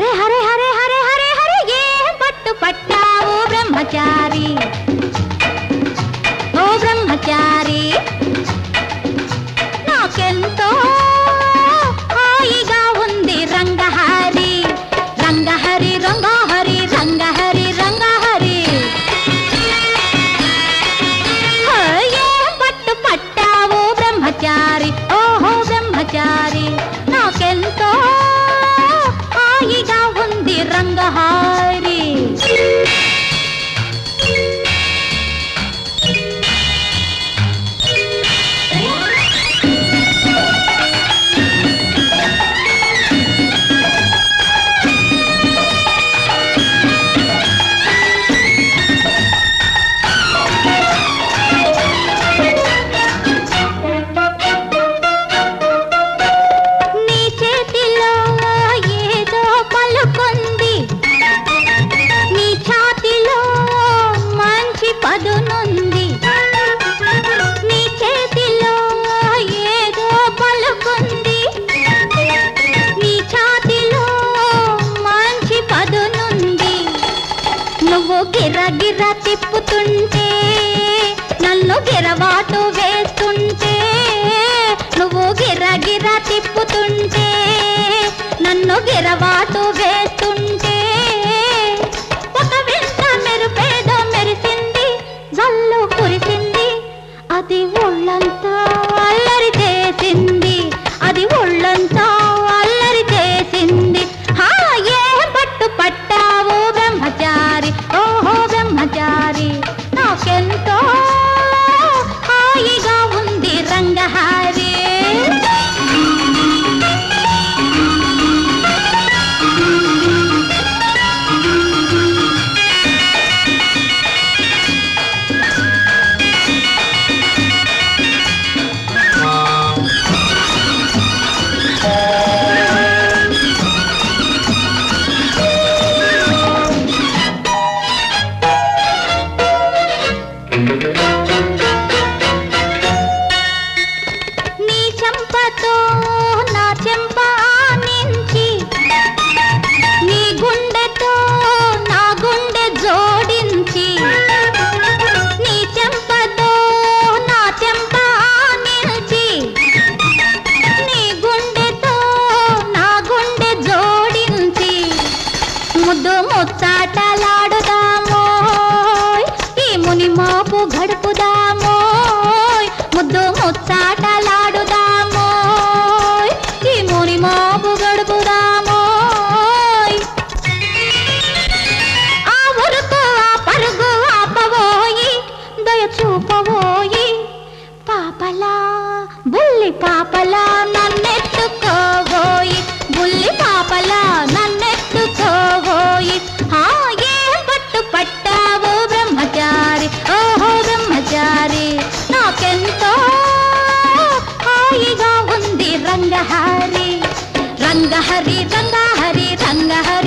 హరే హరే హరే హరే హరే హరే ఏం పట్టు పట్టావు బ్రహ్మచారి ఓ తిప్పుతుంటే నన్ను గిరవాటు వేస్తుంటే నువ్వు గిరగిర తిప్పుతుంటే నన్ను గిరవాటు వేస్తుంటే. నీ చెంపతో నా చెంప ఆనించి నీ గుండెతో నా గుండె జోడించి నీ చెంపతో నా చెంప నీ గుండెతో నా గుండె జోడించి ముద్దు ముచ్చాటలా గడుపుదామో ముద్దు ముచ్చాటలాడుదామో ఈ ముని మోపు గడుపుదామో ఆ ఉరుకు ఆ పరుగు ఆపబోయి దయ చూపబోయి పాపలా బుల్లి పాపలా రంగ హరి రంగ హరి రంగ హరి.